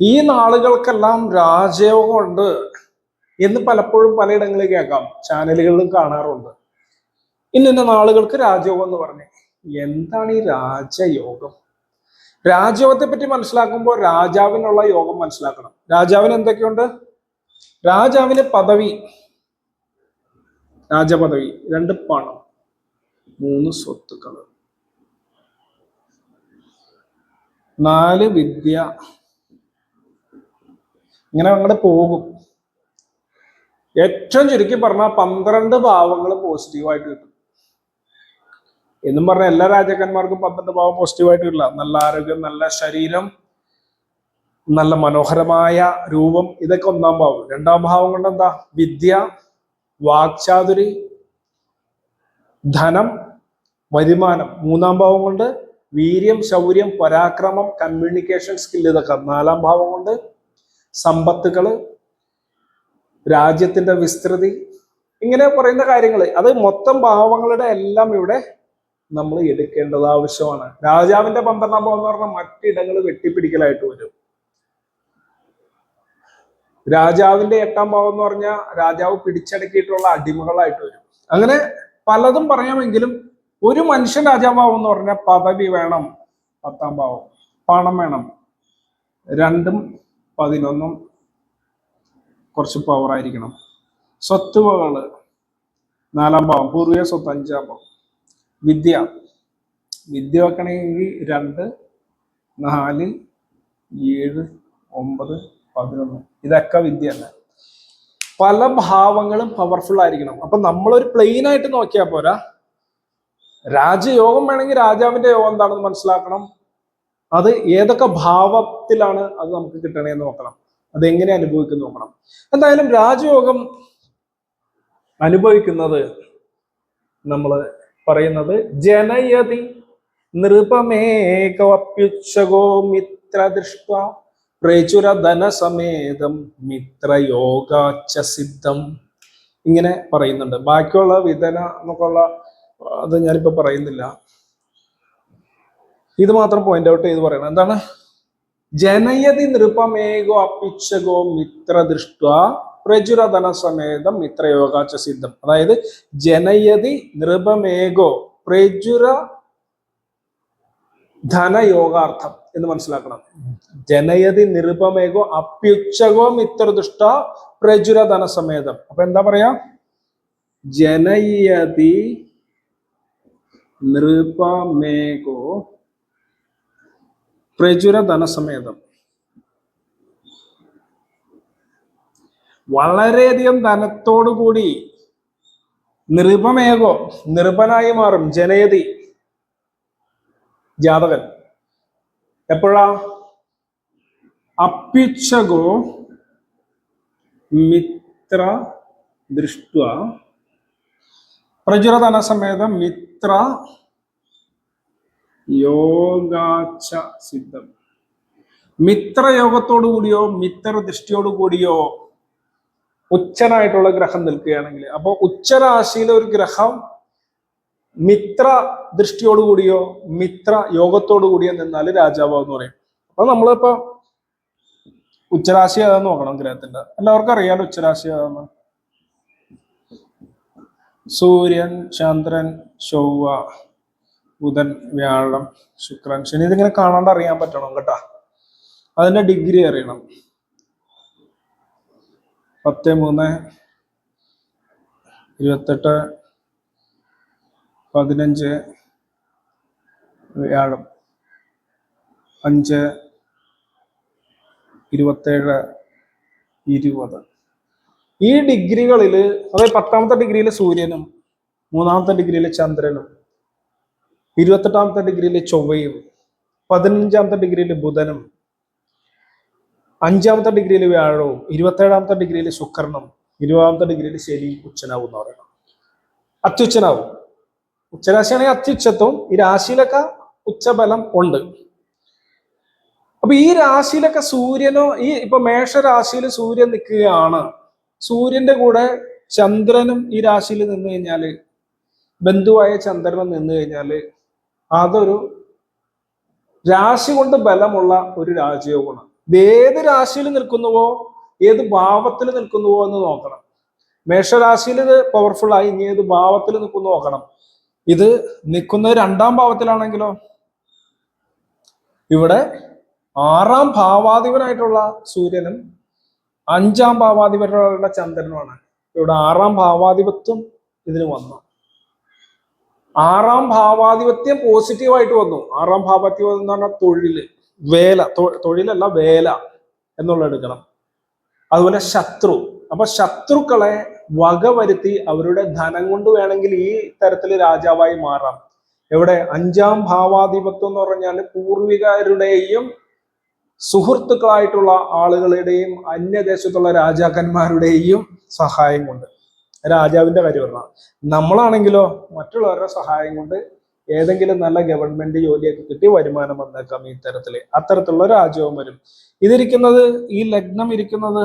ഈ നാളുകൾക്കെല്ലാം രാജയോഗമുണ്ട് എന്ന് പലപ്പോഴും പലയിടങ്ങളിൽ കേൾക്കാം. ചാനലുകളിലും കാണാറുണ്ട്. ഇന്ന നാളുകൾക്ക് രാജയോഗം എന്ന് പറഞ്ഞേ. എന്താണ് ഈ രാജയോഗം? രാജയോഗത്തെ പറ്റി മനസ്സിലാക്കുമ്പോൾ രാജാവിനുള്ള യോഗം മനസ്സിലാക്കണം. രാജാവിന് എന്തൊക്കെയുണ്ട്? രാജാവിന് പദവി. രാജപദവി. രണ്ട് പണം. മൂന്ന് സ്വത്തുക്കൾ നാല് വിദ്യ. ഇങ്ങനെ അങ്ങോട്ട് പോകും. ഏറ്റവും ചുരുക്കി പറഞ്ഞാൽ പന്ത്രണ്ട് ഭാവങ്ങൾ പോസിറ്റീവായിട്ട് കിട്ടും. എന്നും പറഞ്ഞ എല്ലാ രാജാക്കന്മാർക്കും പന്ത്രണ്ട് ഭാവം പോസിറ്റീവായിട്ട് കിട്ടില്ല. നല്ല ആരോഗ്യം നല്ല ശരീരം നല്ല മനോഹരമായ രൂപം ഇതൊക്കെ ഒന്നാം ഭാവം. രണ്ടാം ഭാവം കൊണ്ട് എന്താ? വിദ്യ വാക്ചാതുരി ധനം വരുമാനം. മൂന്നാം ഭാവം കൊണ്ട് വീര്യം ശൗര്യം പരാക്രമം കമ്മ്യൂണിക്കേഷൻ സ്കിൽ ഇതൊക്കെ. നാലാം ഭാവം കൊണ്ട് സമ്പത്തുകൾ രാജ്യത്തിന്റെ വിസ്തൃതി ഇങ്ങനെ പറയുന്ന കാര്യങ്ങൾ. അത് മൊത്തം ഭാവങ്ങളുടെ എല്ലാം ഇവിടെ നമ്മൾ എടുക്കേണ്ടത് ആവശ്യമാണ്. രാജാവിന്റെ പന്ത്രണ്ടാം എന്ന് പറഞ്ഞാൽ മറ്റിടങ്ങൾ വെട്ടിപ്പിടിക്കലായിട്ട് വരും. രാജാവിന്റെ എട്ടാം ഭാവം എന്ന് പറഞ്ഞാൽ രാജാവ് പിടിച്ചടക്കിയിട്ടുള്ള അടിമകളായിട്ട് വരും. അങ്ങനെ പലതും പറയാമെങ്കിലും ഒരു മനുഷ്യൻ രാജാഭാവം എന്ന് പറഞ്ഞാൽ പദവി വേണം പത്താം ഭാവം പണം വേണം. രണ്ടും പതിനൊന്നും കുറച്ച് പവർ ആയിരിക്കണം. സ്വത്തുവകൾ നാലാം ഭാവം പൂർവിക സ്വത്ത് അഞ്ചാം ഭാവം വിദ്യ. വിദ്യ വെക്കണമെങ്കിൽ രണ്ട് നാല് ഏഴ് ഒമ്പത് പതിനൊന്ന്. ഇതൊക്കെ വിദ്യ തന്നെ. പല ഭാവങ്ങളും പവർഫുൾ ആയിരിക്കണം. അപ്പൊ നമ്മളൊരു പ്ലെയിൻ ആയിട്ട് നോക്കിയാൽ പോരാ. രാജയോഗം വേണമെങ്കിൽ രാജാവിന്റെ യോഗം എന്താണെന്ന് മനസ്സിലാക്കണം. അത് ഏതൊക്കെ ഭാവത്തിലാണ് അത് നമുക്ക് കിട്ടണേന്ന് നോക്കണം. അത് എങ്ങനെ അനുഭവിക്കുന്നു നോക്കണം. എന്തായാലും രാജയോഗം അനുഭവിക്കുന്നത് നമ്മൾ പറയുന്നത് ജനയതി നൃപമേകവപ്യുച്ഛകോ മിത്രദൃഷ്ട പ്രചുരധനസമേതം മിത്രയോഗാച്ച സിദ്ധം ഇങ്ങനെ പറയുന്നുണ്ട്. ബാക്കിയുള്ള വിധന എന്നൊക്കെയുള്ള അത് ഞാനിപ്പോ പറയുന്നില്ല. ഇത് മാത്രം പോയിന്റ് ഔട്ട് ചെയ്ത് പറയണം. എന്താണ്? ജനയതി നൃപമേകോ അപ്പിച്ഛകോ മിത്രദൃഷ്ട പ്രചുരധന സമേതം മിത്രയോഗാച്ച സിദ്ധം അതായത് ജനയതി നൃപമേകോ പ്രചുര ധനയോഗാർത്ഥം എന്ന് മനസ്സിലാക്കണം. ജനയതി നിരുപമേകോ അപ്യുച്ഛകോ മിത്രദുഷ്ട പ്രചുര ധനസമേതം അപ്പൊ എന്താ പറയാ? ജനയതി നൃപമേകോ പ്രചുര ധനസമേതം വളരെയധികം ധനത്തോടുകൂടി നൃപമേകോ നൃപനായി മാറും ജനയതി ജാതകൻ. എപ്പോഴാ? അപ്യുച്ഛകോ മിത്ര ദൃഷ്ട പ്രചുരധന സമേതം മിത്ര യോഗാച്ച സിദ്ധം. മിത്രയോഗത്തോടു കൂടിയോ മിത്ര ദൃഷ്ടിയോടു കൂടിയോ ഉച്ചനായിട്ടുള്ള ഗ്രഹം നിൽക്കുകയാണെങ്കിൽ അപ്പോൾ ഉച്ചരാശിയിലെ ഒരു ഗ്രഹം മിത്ര ദൃഷ്ടിയോടുകൂടിയോ മിത്ര യോഗത്തോടു കൂടിയോ നിന്നാൽ രാജാവ് എന്ന് പറയും. അപ്പൊ നമ്മളിപ്പോ ഉച്ചരാശി ഏതാന്ന് നോക്കണം ഗ്രഹത്തിന്റെ. എല്ലാവർക്കും അറിയാലോ ഉച്ചരാശി ഏതാന്ന് സൂര്യൻ ചന്ദ്രൻ ചൊവ്വ. ബുധൻ വ്യാഴം ശുക്രൻ ശനി ഇതിങ്ങനെ കാണാണ്ട് അറിയാൻ പറ്റണം കേട്ടാ. അതിന്റെ ഡിഗ്രി അറിയണം. പത്ത് മൂന്ന് ഇരുപത്തെട്ട് പതിനഞ്ച് വ്യാഴം അഞ്ച് ഇരുപത്തേഴ് ഇരുപത്. ഈ ഡിഗ്രികളിൽ അതായത് പത്താമത്തെ ഡിഗ്രിയിൽ സൂര്യനും മൂന്നാമത്തെ ഡിഗ്രിയിൽ ചന്ദ്രനും ഇരുപത്തെട്ടാമത്തെ ഡിഗ്രിയിലെ ചൊവ്വയും പതിനഞ്ചാമത്തെ ഡിഗ്രിയിലെ ബുധനും അഞ്ചാമത്തെ ഡിഗ്രിയിൽ വ്യാഴവും ഇരുപത്തേഴാമത്തെ ഡിഗ്രിയിൽ ശുക്രനും ഇരുപതാമത്തെ ഡിഗ്രിയിൽ ശനി ഉച്ചനാവും എന്ന് പറയണം. അത്യുച്ചനാവും. ഉച്ചരാശിയാണെങ്കിൽ അത്യുച്ചത്വം. ഈ രാശിയിലൊക്കെ ഉച്ചബലം ഉണ്ട്. അപ്പൊ ഈ രാശിയിലൊക്കെ സൂര്യനോ ഈ ഇപ്പൊ മേഷരാശിയിൽ സൂര്യൻ നിൽക്കുകയാണ്. സൂര്യന്റെ കൂടെ ചന്ദ്രനും ഈ രാശിയിൽ നിന്ന് കഴിഞ്ഞാൽ ബന്ധുവായ ചന്ദ്രനും നിന്ന് കഴിഞ്ഞാൽ അതൊരു രാശി കൊണ്ട് ബലമുള്ള ഒരു രാജയോഗമാണ്. ഏത് രാശിയിൽ നിൽക്കുന്നുവോ ഏത് ഭാവത്തിൽ നിൽക്കുന്നുവോ എന്ന് നോക്കണം. മേഷരാശിയിൽ ഇത് പവർഫുൾ ആയി ഇനി ഏത് ഭാവത്തിൽ നിൽക്കുന്നു നോക്കണം. ഇത് നിൽക്കുന്ന രണ്ടാം ഭാവത്തിലാണെങ്കിലോ? ഇവിടെ ആറാം ഭാവാധിപനായിട്ടുള്ള സൂര്യനും അഞ്ചാം ഭാവാധിപനായിട്ടുള്ള ചന്ദ്രനുമാണ്. ഇവിടെ ആറാം ഭാവാധിപത്വം ഇതിന് വന്നു. ആറാം ഭാവാധിപത്യം പോസിറ്റീവായിട്ട് വന്നു. ആറാം ഭാവാധിപത്യം എന്ന് പറഞ്ഞാൽ തൊഴിൽ വേല. തൊഴിലല്ല വേല എന്നുള്ള എടുക്കണം. അതുപോലെ ശത്രു. അപ്പൊ ശത്രുക്കളെ വകവരുത്തി അവരുടെ ധനം കൊണ്ട് വേണമെങ്കിൽ ഈ തരത്തിൽ രാജാവായി മാറാം. എവിടെ? അഞ്ചാം ഭാവാധിപത്യം എന്ന് പറഞ്ഞാൽ പൂർവികരുടെയും സുഹൃത്തുക്കളായിട്ടുള്ള ആളുകളുടെയും അന്യദേശത്തുള്ള രാജാക്കന്മാരുടെയും സഹായം കൊണ്ട്. രാജാവിന്റെ പറഞ്ഞാൽ നമ്മളാണെങ്കിലോ മറ്റുള്ളവരുടെ സഹായം കൊണ്ട് ഏതെങ്കിലും നല്ല ഗവൺമെന്റ് ജോലിയൊക്കെ കിട്ടി വരുമാനം വന്നേക്കാം ഈ തരത്തിൽ. അത്തരത്തിലുള്ള രാജ്യവും വരും. ഇതിരിക്കുന്നത് ഈ ലഗ്നം ഇരിക്കുന്നത്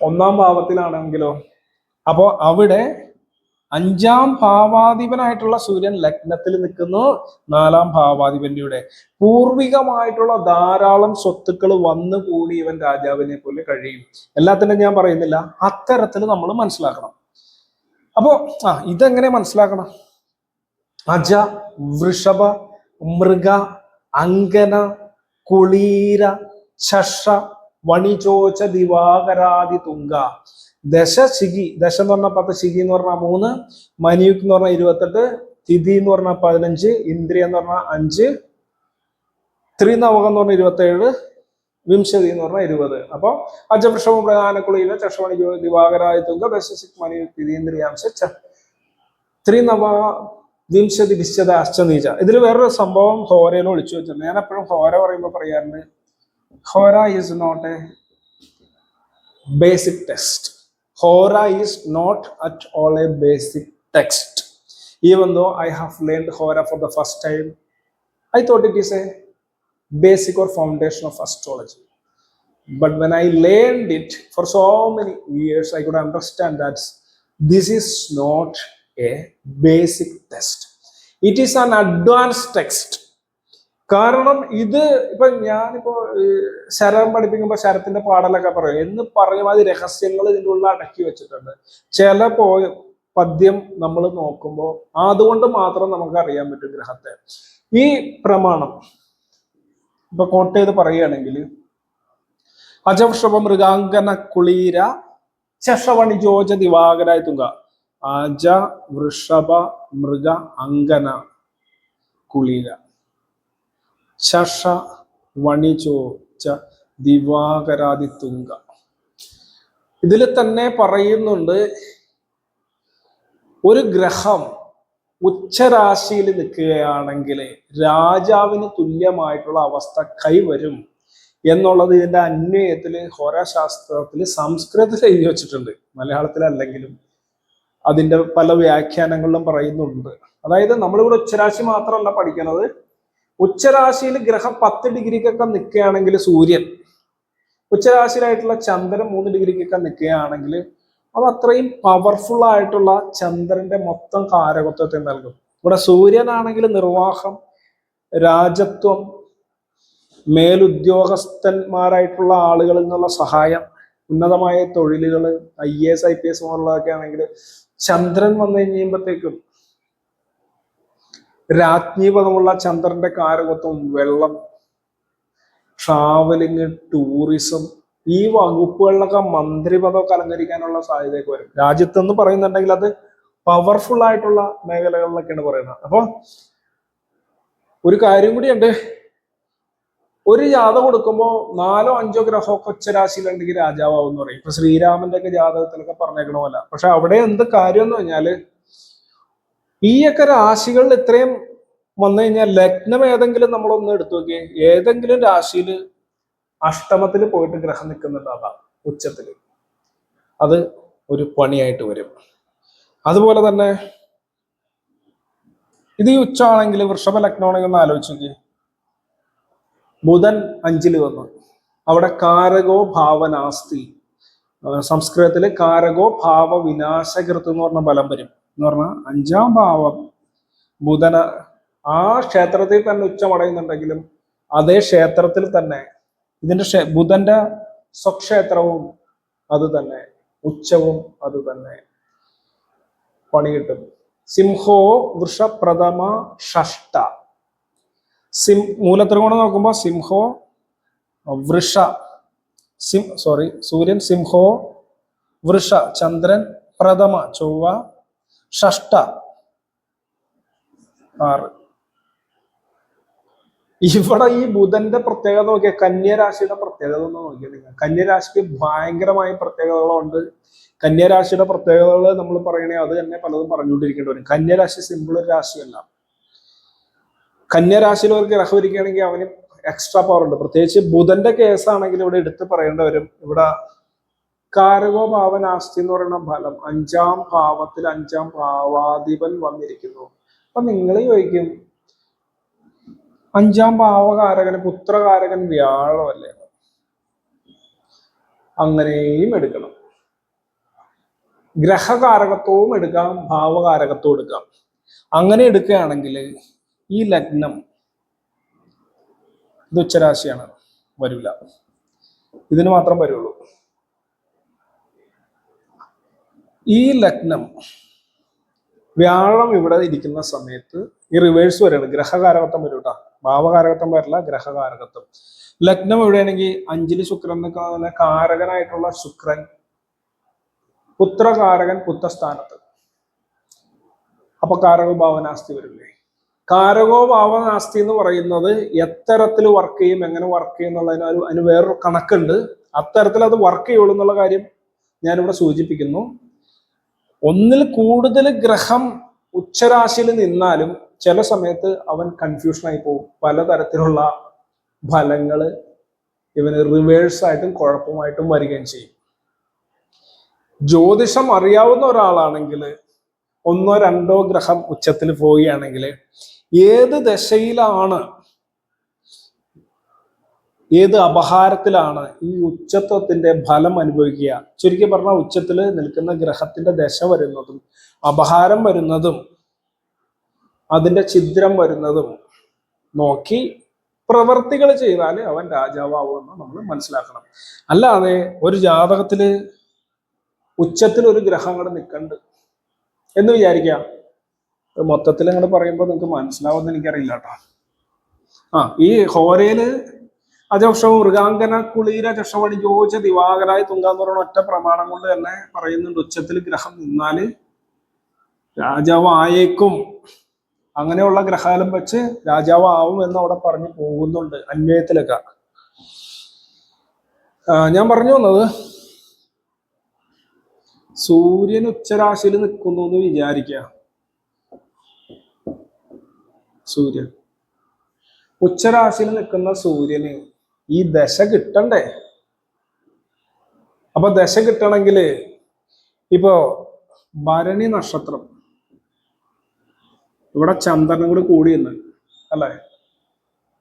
ഒന്നാം ഭാവത്തിലാണെങ്കിലോ. അപ്പോ അവിടെ അഞ്ചാം ഭാവാധിപനായിട്ടുള്ള സൂര്യൻ ലഗ്നത്തിൽ നിൽക്കുന്നു. നാലാം ഭാവാധിപന്റെയുടെ പൂർവികമായിട്ടുള്ള ധാരാളം സ്വത്തുക്കൾ വന്നു കൂടി ഇവൻ രാജാവിനെ പോലെ കഴിയും. എല്ലാത്തിനും ഞാൻ പറയുന്നില്ല. അത്തരത്തിൽ നമ്മൾ മനസ്സിലാക്കണം. അപ്പോ ആ ഇതെങ്ങനെ മനസ്സിലാക്കണം? അജ വൃഷഭ മൃഗ അങ്കന കുളീര ശഷ വണിചോച്ച ദിവാകരാതി തുങ്ക. ദശ ശിഖി ദശ എന്ന് പറഞ്ഞാൽ പത്ത് ശിഖി എന്ന് പറഞ്ഞാൽ മൂന്ന് മനിയുക്ക് എന്ന് പറഞ്ഞാൽ ഇരുപത്തെട്ട് തിഥി എന്ന് പറഞ്ഞാൽ പതിനഞ്ച് ഇന്ദ്രിയ എന്ന് പറഞ്ഞാൽ അഞ്ച് ത്രിനവകം എന്ന് പറഞ്ഞാൽ ഇരുപത്തേഴ് വിംശതി എന്ന് പറഞ്ഞാൽ ഇരുപത്. അപ്പൊ അജവൃഷവും പ്രധാനക്കുളിയിലെ ചഷമണി ദിവാകരായ തുങ്ക ദശശിക് മണി തിരീന്ദ്രിയാംശ ത്രിനവ വിംശതി വിശ്വത അശ്ചനീച. ഇതിൽ വേറൊരു സംഭവം ഹോരയിൽ ഒളിച്ചു വെച്ചിട്ടുണ്ട്. ഞാൻ എപ്പോഴും ഹോര പറയുമ്പോൾ പറയാറുണ്ട് hora is not a basic text Hora is not at all a basic text. Even though I have learned Hora for the first time, I thought it is a basic or foundation of astrology. But when I learned it for so many years, I could understand that this is not a basic text. It is an advanced text. കാരണം ഇത് ഇപ്പൊ ഞാനിപ്പോ ശരം പഠിപ്പിക്കുമ്പോ ശരത്തിന്റെ പാടലൊക്കെ പറയും. എന്ന് പറഞ്ഞ മാതിരി രഹസ്യങ്ങൾ ഇതിന്റെ ഉള്ളിൽ അടക്കി വെച്ചിട്ടുണ്ട്. ചില പോ പദ്യം നമ്മൾ നോക്കുമ്പോൾ അതുകൊണ്ട് മാത്രം നമുക്ക് അറിയാൻ പറ്റും ഗ്രഹത്തെ. ഈ പ്രമാണം ഇപ്പൊ കോട്ട് പറയുകയാണെങ്കിൽ അജവൃഷഭ മൃഗാങ്കന കുളീര ചഷവണി ജോജ ദിവാകരായ തുങ്ക അജ വൃഷഭ മൃഗ അങ്കന കുളീര ശഷ വണിചോച്ച ദിവാകരാതി തുങ്ക ഇതിൽ തന്നെ പറയുന്നുണ്ട് ഒരു ഗ്രഹം ഉച്ചരാശിയിൽ നിൽക്കുകയാണെങ്കിൽ രാജാവിന് തുല്യമായിട്ടുള്ള അവസ്ഥ കൈവരും എന്നുള്ളത് ഇതിന്റെ അന്വയത്തിൽ ഹോരാശാസ്ത്രത്തിൽ സംസ്കൃതത്തിൽ എഴുതി വച്ചിട്ടുണ്ട്. മലയാളത്തിലല്ലെങ്കിലും അതിന്റെ പല വ്യാഖ്യാനങ്ങളിലും പറയുന്നുണ്ട്. അതായത് നമ്മളിവിടെ ഉച്ചരാശി മാത്രമല്ല പഠിക്കുന്നത് ഉച്ചരാശിയിൽ ഗ്രഹം പത്ത് ഡിഗ്രിക്കൊക്കെ നിൽക്കുകയാണെങ്കിൽ സൂര്യൻ ഉച്ചരാശിയിലായിട്ടുള്ള ചന്ദ്രൻ മൂന്ന് ഡിഗ്രിക്കൊക്കെ നിൽക്കുകയാണെങ്കിൽ അത് അത്രയും പവർഫുൾ ആയിട്ടുള്ള ചന്ദ്രന്റെ മൊത്തം കാരകത്വത്തെ നൽകും. ഇവിടെ സൂര്യനാണെങ്കിൽ നിർവാഹം രാജത്വം മേലുദ്യോഗസ്ഥന്മാരായിട്ടുള്ള ആളുകളിൽ നിന്നുള്ള സഹായം ഉന്നതമായ തൊഴിലുകൾ I S I P S പോലുള്ളതൊക്കെ ആണെങ്കിൽ ചന്ദ്രൻ വന്നു കഴിയുമ്പോഴത്തേക്കും രാജ്ഞീപദമുള്ള ചന്ദ്രന്റെ കാരകത്വം വെള്ളം ട്രാവലിങ് ടൂറിസം ഈ വകുപ്പുകളിലൊക്കെ മന്ത്രിപദമൊക്കെ അലങ്കരിക്കാനുള്ള സാധ്യതയൊക്കെ വരും. രാജ്യത്ത് എന്ന് പറയുന്നുണ്ടെങ്കിൽ അത് പവർഫുൾ ആയിട്ടുള്ള മേഖലകളിലൊക്കെയാണ് പറയുന്നത്. അപ്പൊ ഒരു കാര്യം കൂടിയുണ്ട്. ഒരു ജാഥ കൊടുക്കുമ്പോൾ നാലോ അഞ്ചോ ഗ്രഹമൊക്കെ ഉച്ചരാശിയിലുണ്ടെങ്കിൽ രാജാവാകും എന്ന് പറയും. ഇപ്പൊ ശ്രീരാമന്റെ ഒക്കെ ജാതകത്തിലൊക്കെ പറഞ്ഞേക്കണമല്ല പക്ഷെ അവിടെ എന്ത് കാര്യം എന്ന് പറഞ്ഞാൽ ഈയൊക്കെ രാശികളിൽ ഇത്രയും വന്നു കഴിഞ്ഞാൽ ലഗ്നം ഏതെങ്കിലും നമ്മളൊന്ന് എടുത്തു നോക്കിയാൽ ഏതെങ്കിലും രാശിയിൽ അഷ്ടമത്തിൽ പോയിട്ട് ഗ്രഹം നിൽക്കുന്നുണ്ടാവാം ഉച്ചത്തിൽ അത് ഒരു പണിയായിട്ട് വരും. അതുപോലെ തന്നെ ഇത് ഈ ഉച്ചമാണെങ്കിൽ വൃഷഭ ലഗ്നമാണെങ്കിൽ ഒന്ന് ആലോചിച്ച് നോക്കി ബുധൻ അഞ്ചിൽ വന്നു. അവിടെ കാരകോ ഭാവനാസ്തി സംസ്കൃതത്തിൽ കാരകോ ഭാവ വിനാശകൃത്ത് എന്ന് പറഞ്ഞ ബലം വരും. എന്ന് പറഞ്ഞാൽ അഞ്ചാം ഭാവം ബുധന ആ ക്ഷേത്രത്തിൽ തന്നെ ഉച്ചമടയുന്നുണ്ടെങ്കിലും അതേ ക്ഷേത്രത്തിൽ തന്നെ ഇതിന്റെ ക്ഷേ- ബുധന്റെ സ്വക്ഷേത്രവും അത് തന്നെ ഉച്ചവും അത് തന്നെ പണി കിട്ടും സിംഹോ വൃഷപ്രഥമ ഷഷ്ട. സിം മൂലത്രികോണം നോക്കുമ്പോൾ സിംഹോ വൃഷ സിം സോറി സൂര്യൻ സിംഹോ വൃഷ ചന്ദ്രൻ പ്രഥമ ചൊവ്വ ഷഷ്ട ആറ്. ഇവിടെ ഈ ബുധന്റെ പ്രത്യേകത നോക്കിയാൽ കന്യരാശിയുടെ പ്രത്യേകത ഒന്ന് നോക്കിയാൽ നിങ്ങൾ കന്യരാശിക്ക് ഭയങ്കരമായ പ്രത്യേകതകളുണ്ട്. കന്യരാശിയുടെ പ്രത്യേകതകൾ നമ്മൾ പറയണേ അത് തന്നെ പലതും പറഞ്ഞുകൊണ്ടിരിക്കേണ്ടി വരും. കന്യരാശി സിമ്പിൾ ഒരു രാശിയല്ല. കന്യരാശിയിൽ ഒരു ഗ്രഹം ഇരിക്കുകയാണെങ്കിൽ അവന് എക്സ്ട്രാ പവർ ഉണ്ട് പ്രത്യേകിച്ച് ബുധന്റെ കേസാണെങ്കിൽ ഇവിടെ എടുത്ത് പറയേണ്ടി വരും. ഇവിടെ കാരകോ എന്ന് പറയുന്ന ഫലം അഞ്ചാം ഭാവത്തിൽ അഞ്ചാം ഭാവാധിപൻ വന്നിരിക്കുന്നു. അപ്പൊ നിങ്ങൾ ചോദിക്കും അഞ്ചാം ഭാവകാരകന് പുത്രകാരകൻ വ്യാഴമല്ലേ? അങ്ങനെയും എടുക്കണം. ഗ്രഹകാരകത്വവും എടുക്കാം ഭാവകാരകത്വവും എടുക്കാം. അങ്ങനെ എടുക്കുകയാണെങ്കിൽ ഈ ലഗ്നം ഇത് ഉച്ചരാശിയാണ് വരില്ല. ഇതിന് മാത്രം വരുള്ളൂ. ഈ ലഗ്നം വ്യാഴം ഇവിടെ ഇരിക്കുന്ന സമയത്ത് ഈ റിവേഴ്സ് വരെയാണ് ഗ്രഹകാരകത്വം വരും കേട്ടോ ഭാവകാരകത്വം വരില്ല ഗ്രഹകാരകത്വം. ലഗ്നം എവിടെയാണെങ്കിൽ അഞ്ചിൽ ശുക്രൻ എന്നൊക്കെ കാരകനായിട്ടുള്ള ശുക്രൻ പുത്രകാരകൻ പുത്രസ്ഥാനത്ത്. അപ്പൊ കാരകോ ഭാവനാസ്തി വരില്ലേ? കാരകോ ഭാവനാസ്തി എന്ന് പറയുന്നത് എത്തരത്തിൽ വർക്ക് ചെയ്യും എങ്ങനെ വർക്ക് ചെയ്യും എന്നുള്ളതിന് അതിന് വേറൊരു കണക്കുണ്ട്. അത്തരത്തിൽ അത് വർക്ക് ചെയ്യുള്ളൂ എന്നുള്ള കാര്യം ഞാനിവിടെ സൂചിപ്പിക്കുന്നു. ഒന്നിൽ കൂടുതൽ ഗ്രഹം ഉച്ചരാശിയിൽ നിന്നാലും ചില സമയത്ത് അവൻ കൺഫ്യൂഷനായി പോകും. പലതരത്തിലുള്ള ഫലങ്ങൾ ഇവന് റിവേഴ്സായിട്ടും കുഴപ്പമായിട്ടും വരികയും ചെയ്യും. ജ്യോതിഷം അറിയാവുന്ന ഒരാളാണെങ്കിൽ ഒന്നോ രണ്ടോ ഗ്രഹം ഉച്ചത്തിൽ പോവുകയാണെങ്കിൽ ഏത് ദശയിലാണ് ഏത് അപഹാരത്തിലാണ് ഈ ഉച്ചത്വത്തിന്റെ ഫലം അനുഭവിക്കുക? ചുരുക്കി പറഞ്ഞ ഉച്ചത്തിൽ നിൽക്കുന്ന ഗ്രഹത്തിന്റെ ദശ വരുന്നതും അപഹാരം വരുന്നതും അതിന്റെ ഛിദ്രം വരുന്നതും നോക്കി പ്രവർത്തികൾ ചെയ്താൽ അവൻ രാജാവാകുമെന്ന് നമ്മൾ മനസ്സിലാക്കണം. അല്ലാതെ ഒരു ജാതകത്തിൽ ഉച്ചത്തിൽ ഒരു ഗ്രഹം അങ്ങോട്ട് നിൽക്കണ്ട് എന്ന് വിചാരിക്കാം മൊത്തത്തിൽ അങ്ങോട്ട് പറയുമ്പോൾ നിങ്ങൾക്ക് മനസ്സിലാവുമെന്ന് എനിക്കറിയില്ല കേട്ടോ. ആ ഈ ഹോരയിൽ അജക്ഷവും മൃഗാങ്കന കുളീര ചക്ഷവണി ജോജ ദിവാകരായി തുങ്കാന്ന് പറയുന്ന ഒറ്റ പ്രമാണം കൊണ്ട് തന്നെ പറയുന്നുണ്ട് ഉച്ചത്തിൽ ഗ്രഹം നിന്നാൽ രാജാവ് ആയേക്കും. അങ്ങനെയുള്ള ഗ്രഹാലം വെച്ച് രാജാവ് ആവും എന്ന് അവിടെ പറഞ്ഞു പോകുന്നുണ്ട് അന്വയത്തിലൊക്കെ ഞാൻ പറഞ്ഞു വന്നത് സൂര്യൻ ഉച്ചരാശിയിൽ നിൽക്കുന്നു എന്ന് വിചാരിക്കുക. സൂര്യൻ. ഉച്ചരാശിയിൽ നിൽക്കുന്ന സൂര്യന് ഈ ദശ കിട്ടണ്ടേ? അപ്പൊ ദശ കിട്ടണമെങ്കിൽ ഇപ്പോ ഭരണി നക്ഷത്രം ഇവിടെ ചന്ദ്രനും കൂടി കൂടിയെന്ന് അല്ലേ?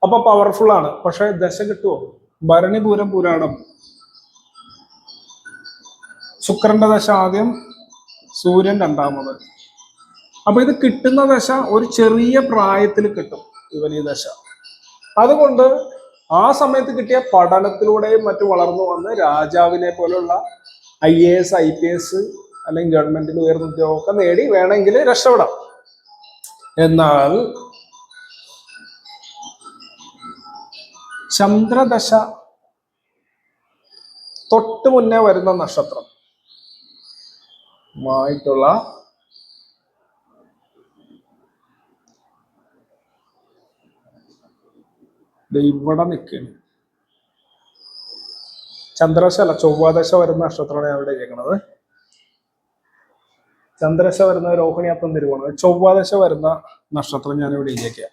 അപ്പൊ പവർഫുൾ ആണ്. പക്ഷെ ദശ കിട്ടുമോ ഭരണി പൂരം പുരാണം. ശുക്രന്റെ ദശ ആദ്യം സൂര്യൻ രണ്ടാമത്. അപ്പൊ ഇത് കിട്ടുന്ന ദശ ഒരു ചെറിയ പ്രായത്തിൽ കിട്ടും ഇവൻ ഈ ദശ. അതുകൊണ്ട് ആ സമയത്ത് കിട്ടിയ പഠനത്തിലൂടെയും മറ്റു വളർന്നു വന്ന് രാജാവിനെ പോലുള്ള I A S I P S അല്ലെങ്കിൽ ഗവൺമെന്റിൽ ഉയർന്ന ഉദ്യോഗമൊക്കെ നേടി വേണമെങ്കിൽ രക്ഷപ്പെടാം. എന്നാൽ ചന്ദ്രദശ തൊട്ട് മുന്നേ വരുന്ന നക്ഷത്രം മായിട്ടുള്ള ഇവിടെ നിൽക്കുകയാണ് ചന്ദ്രശ അല്ല ചൊവ്വാദശ വരുന്ന നക്ഷത്രമാണ് ഞാൻ ഇവിടെ ചെയ്യണത് ചന്ദ്രശ വരുന്ന രോഹിണിയത്തം തിരുവോണം. ചൊവ്വാദശ വരുന്ന നക്ഷത്രം ഞാൻ ഇവിടെ ഇരിക്കുക.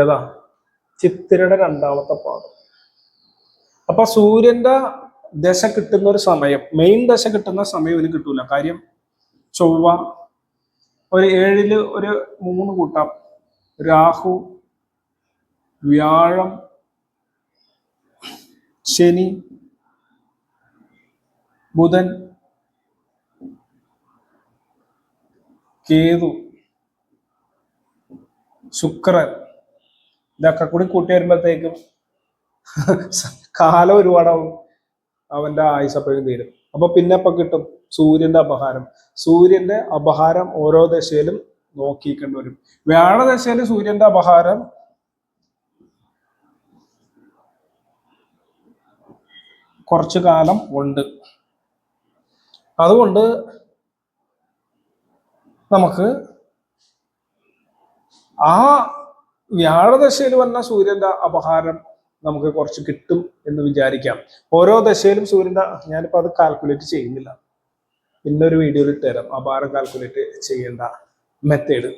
ഏതാ? ചിത്തിരയുടെ രണ്ടാമത്തെ പാദം. അപ്പൊ സൂര്യന്റെ ദശ കിട്ടുന്ന ഒരു സമയം മെയിൻ ദശ കിട്ടുന്ന സമയം ഇതിന് കിട്ടൂല. കാര്യം ചൊവ്വ ഒരു ഏഴിൽ ഒരു മൂന്ന് കൂട്ടം രാഹു വ്യാഴം ശനി ബുധൻ കേതു ശുക്രൻ ഇതൊക്കെ കൂടി കൂട്ടി വരുമ്പോഴത്തേക്കും കാലം ഒരുപാടാവും അവന്റെ ആയുസ് അപ്പോഴും തീരും. അപ്പൊ പിന്നെ ഇപ്പൊ കിട്ടും സൂര്യന്റെ അപഹാരം. സൂര്യന്റെ അപഹാരം ഓരോ ദശയിലും നോക്കിക്കേണ്ടി വരും. വ്യാഴദശയിൽ സൂര്യന്റെ അപഹാരം കുറച്ചു കാലം ഉണ്ട്. അതുകൊണ്ട് നമുക്ക് ആ വ്യാഴദശയിൽ വന്ന സൂര്യന്റെ അപഹാരം നമുക്ക് കുറച്ച് കിട്ടും എന്ന് വിചാരിക്കാം. ഓരോ ദശയിലും സൂര്യന്റെ ഞാനിപ്പോ അത് കാൽക്കുലേറ്റ് ചെയ്യുന്നില്ല. ഇന്നൊരു വീഡിയോയിൽ തരാം അപാരം കാൽക്കുലേറ്റ് ചെയ്യേണ്ട മെത്തേഡ്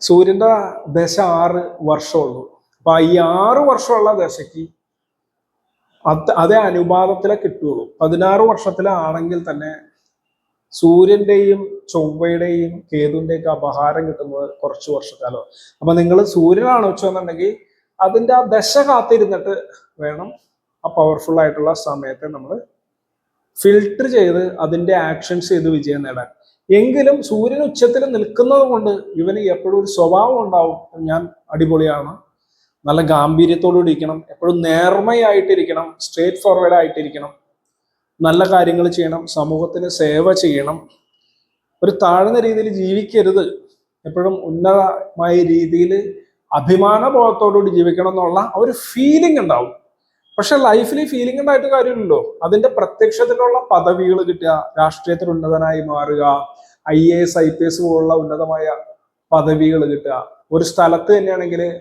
സൂര്യന്റെ ദശ ആറ് വർഷമുള്ളൂ അപ്പൊ ഈ ആറ് വർഷമുള്ള ദശയ്ക്ക് അത് അതേ അനുപാതത്തിലെ കിട്ടുള്ളൂ. പതിനാറ് വർഷത്തിലാണെങ്കിൽ തന്നെ സൂര്യന്റെയും ചൊവ്വയുടെയും കേതുവിന്റെയൊക്കെ അപഹാരം കിട്ടുന്നത് കുറച്ച് വർഷക്കാലോ. അപ്പൊ നിങ്ങൾ സൂര്യനാണ് വെച്ചെന്നുണ്ടെങ്കിൽ അതിന്റെ ആ ദശ കാത്തിരുന്നിട്ട് വേണം ആ പവർഫുൾ ആയിട്ടുള്ള സമയത്തെ നമ്മൾ ഫിൽട്ടർ ചെയ്ത് അതിന്റെ ആക്ഷൻസ് ചെയ്ത് വിജയം നേടാൻ. എങ്കിലും സൂര്യൻ ഉച്ചത്തിൽ നിൽക്കുന്നത് കൊണ്ട് ഇവന് എപ്പോഴും ഒരു സ്വഭാവം ഉണ്ടാവും. ഞാൻ അടിപൊളിയാണ്. നല്ല ഗാംഭീര്യത്തോടുകൂടി ഇരിക്കണം എപ്പോഴും നേർമയായിട്ടിരിക്കണം. Straight forward ആയിട്ടിരിക്കണം. നല്ല കാര്യങ്ങൾ ചെയ്യണം. സമൂഹത്തിന് സേവ ചെയ്യണം. ഒരു താഴ്ന്ന രീതിയിൽ ജീവിക്കരുത്. എപ്പോഴും ഉന്നതമായ രീതിയിൽ അഭിമാനബോധത്തോടുകൂടി ജീവിക്കണം എന്നുള്ള ഒരു ഫീലിംഗ് ഉണ്ടാവും. പക്ഷെ ലൈഫിൽ ഈ ഫീലിംഗ് ഉണ്ടായിട്ട് കാര്യമില്ലല്ലോ. അതിന്റെ പ്രത്യക്ഷത്തിലുള്ള പദവികൾ കിട്ടുക രാഷ്ട്രീയത്തിൽ ഉന്നതനായി മാറുക I A S I P S പോലുള്ള ഉന്നതമായ പദവികൾ കിട്ടുക. ഒരു സ്ഥലത്ത് തന്നെയാണെങ്കിൽ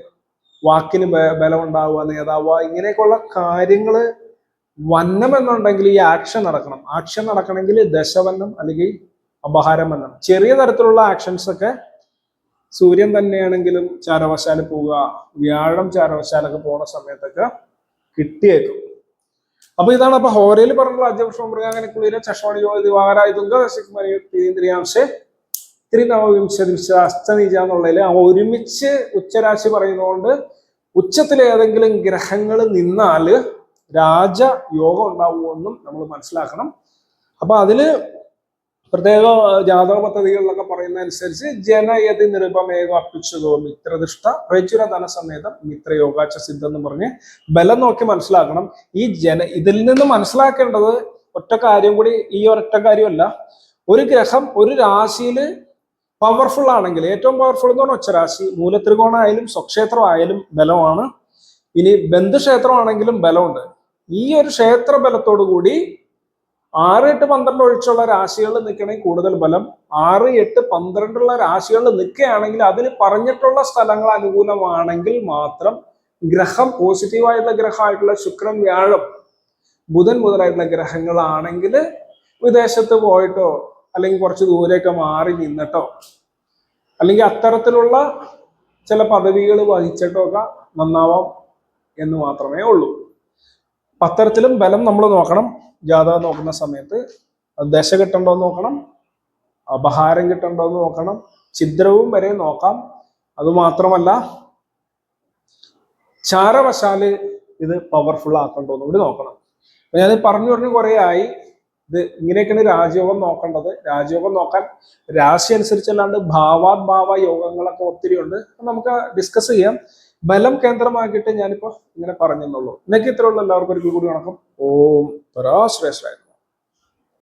വാക്കിന് ബലം ഉണ്ടാവുക നേതാവുക ഇങ്ങനെയൊക്കെയുള്ള കാര്യങ്ങൾ വന്നം എന്നുണ്ടെങ്കിൽ ഈ ആക്ഷൻ നടക്കണം. ആക്ഷൻ നടക്കണമെങ്കിൽ ദശവന്നം അല്ലെങ്കിൽ അപഹാരം വന്നം ചെറിയ തരത്തിലുള്ള ആക്ഷൻസ് ഒക്കെ സൂര്യൻ തന്നെയാണെങ്കിലും ചാരവശാല പോവുക വ്യാഴം ചാരവശാലൊക്കെ പോണ സമയത്തൊക്കെ കിട്ടിയേക്കും. അപ്പൊ ഇതാണ് അപ്പൊ ഹോരയിൽ പറഞ്ഞുള്ള അധ്യക്ഷ മൃഗാങ്ങനെ ചഷോണി ദിവാകരായ തുങ്കദശിന്ദ്രിയാംശെ ത്രിനവവിംശതിംശ അസ്തനീജ എന്നുള്ളതിൽ ആ ഒരുമിച്ച് ഉച്ചരാശി പറയുന്നതുകൊണ്ട് ഉച്ചത്തിൽ ഏതെങ്കിലും ഗ്രഹങ്ങൾ നിന്നാൽ രാജയോഗം ഉണ്ടാവുമെന്നും നമ്മൾ മനസ്സിലാക്കണം. അപ്പൊ അതിൽ പ്രത്യേക ജാതക പദ്ധതികളിലൊക്കെ പറയുന്ന അനുസരിച്ച് ജനയതി നിരുപമേക അപ്യുച്ഛതോ മിത്രദിഷ്ട പ്രചുര ധനസമേതം മിത്രയോഗാച്ച സിദ്ധം എന്ന് പറഞ്ഞ് ബലം നോക്കി മനസ്സിലാക്കണം. ഈ ജന ഇതിൽ നിന്ന് മനസ്സിലാക്കേണ്ടത് ഒറ്റ കാര്യം കൂടി ഈ ഒരൊറ്റ കാര്യമല്ല. ഒരു ഗ്രഹം ഒരു രാശിയിൽ പവർഫുൾ ആണെങ്കിൽ ഏറ്റവും പവർഫുൾ എന്ന് പറഞ്ഞാൽ ഒച്ചരാശി മൂലത്രികോണമായാലും സ്വക്ഷേത്രമായാലും ബലമാണ്. ഇനി ബന്ധുക്ഷേത്രമാണെങ്കിലും ബലമുണ്ട്. ഈ ഒരു ക്ഷേത്ര ബലത്തോടു കൂടി ആറ് എട്ട് പന്ത്രണ്ട് ഒഴിച്ചുള്ള രാശികളിൽ നിൽക്കണമെങ്കിൽ കൂടുതൽ ബലം. ആറ് എട്ട് പന്ത്രണ്ടുള്ള രാശികളിൽ നിൽക്കുകയാണെങ്കിൽ അതിന് പറഞ്ഞിട്ടുള്ള സ്ഥലങ്ങൾ അനുകൂലമാണെങ്കിൽ മാത്രം ഗ്രഹം പോസിറ്റീവായിട്ടുള്ള ഗ്രഹമായിട്ടുള്ള ശുക്രൻ വ്യാഴം ബുധൻ മുതലായിട്ടുള്ള ഗ്രഹങ്ങളാണെങ്കിൽ വിദേശത്ത് പോയിട്ടോ അല്ലെങ്കിൽ കുറച്ച് ദൂരെയൊക്കെ മാറി നിന്നിട്ടോ അല്ലെങ്കിൽ അത്തരത്തിലുള്ള ചില പദവികൾ വഹിച്ചിട്ടോ ഒക്കെ നന്നാവാം എന്ന് മാത്രമേ ഉള്ളൂ. അത്തരത്തിലും ബലം നമ്മൾ നോക്കണം. ജാഥ നോക്കുന്ന സമയത്ത് ദശ കിട്ടണ്ടോ നോക്കണം അപഹാരം കിട്ടണ്ടോ നോക്കണം ഛിദ്രവും വരെ നോക്കാം. അതുമാത്രമല്ല ചാരവശാൽ ഇത് പവർഫുൾ ആക്കണ്ടോ എന്ന് കൂടി നോക്കണം. ഞാൻ പറഞ്ഞു പറഞ്ഞു കുറെ ആയി ഇത് ഇങ്ങനെയൊക്കെയാണ് രാജയോഗം നോക്കേണ്ടത്. രാജയോഗം നോക്കാൻ രാശി അനുസരിച്ചല്ലാണ്ട് ഭാവാത് ഭാവ യോഗങ്ങളൊക്കെ ഒത്തിരി ഉണ്ട്. നമുക്ക് ഡിസ്കസ് ചെയ്യാം. ബലം കേന്ദ്രമാക്കിയിട്ട് ഞാനിപ്പോ ഇങ്ങനെ പറഞ്ഞെന്നുള്ളൂ. എന്നൊക്കെ ഇത്രയുള്ള എല്ലാവർക്കും ഒരിക്കൽ കൂടി വണക്കം. ഓം പരാശ്രേഷ്ഠ